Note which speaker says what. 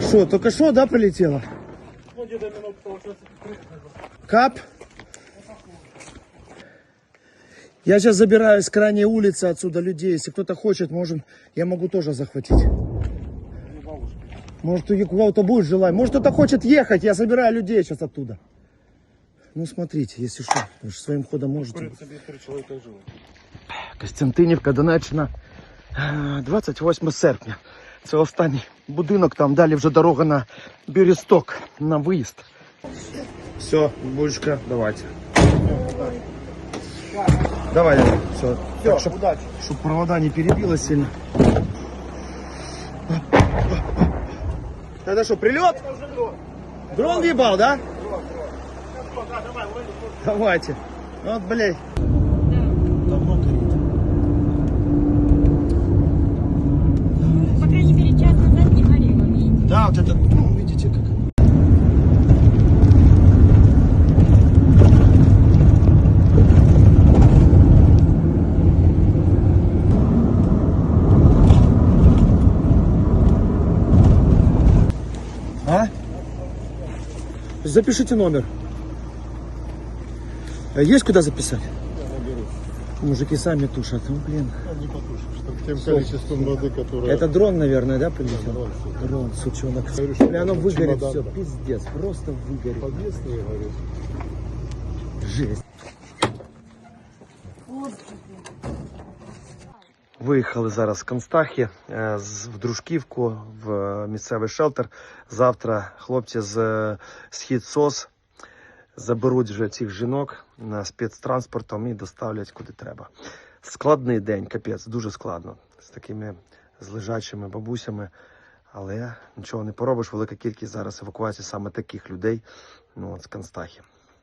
Speaker 1: Что, только что, да, прилетело?
Speaker 2: Где-то минут получается 30 назад.
Speaker 1: Кап? Я сейчас забираю с крайней улицы отсюда людей. Если кто-то хочет, можем, я могу тоже захватить. Может, у кого-то будет желание. Может, кто-то хочет ехать. Я собираю людей сейчас оттуда. Ну, смотрите, если что, вы же своим ходом можете. Костянтинівка, Донеччина, е, 28 серпня. Це останній будинок, там далі вже дорога на Бересток, на виїзд. Все, Булечка, давайте. Давай, все. Так, чтоб,
Speaker 2: удачи.
Speaker 1: чтоб провода не перебило сильно. Это что, прилет?
Speaker 2: Это уже дрон.
Speaker 1: Дрон въебал, да?
Speaker 2: Да, давай, лови.
Speaker 1: Давайте. Вот, блядь. А? Запишите номер. А Есть куда записать? Мужики сами тушат. Ну, блин.
Speaker 2: Не потушишь. Там тем
Speaker 1: Сколько?
Speaker 2: количеством воды, которое...
Speaker 1: Это дрон, наверное, да, прилетел?
Speaker 2: дрон, супер.
Speaker 1: Дрон, сучонок.
Speaker 2: Говорю, что
Speaker 1: Бля, оно выгорит
Speaker 2: чемодан,
Speaker 1: все,
Speaker 2: да.
Speaker 1: пиздец, просто выгорит.
Speaker 2: Подвесные, говорит.
Speaker 1: Жесть. Виїхали зараз з Констахи е, в Дружківку, в е, місцевий шелтер. Завтра хлопці з е, схід СОС заберуть вже цих жінок на спецтранспортом і доставлять куди треба. Складний день, капець, дуже складно. З такими з лежачими бабусями. Але нічого не поробиш. Велика кількість зараз евакуації саме таких людей ну, з Констахи.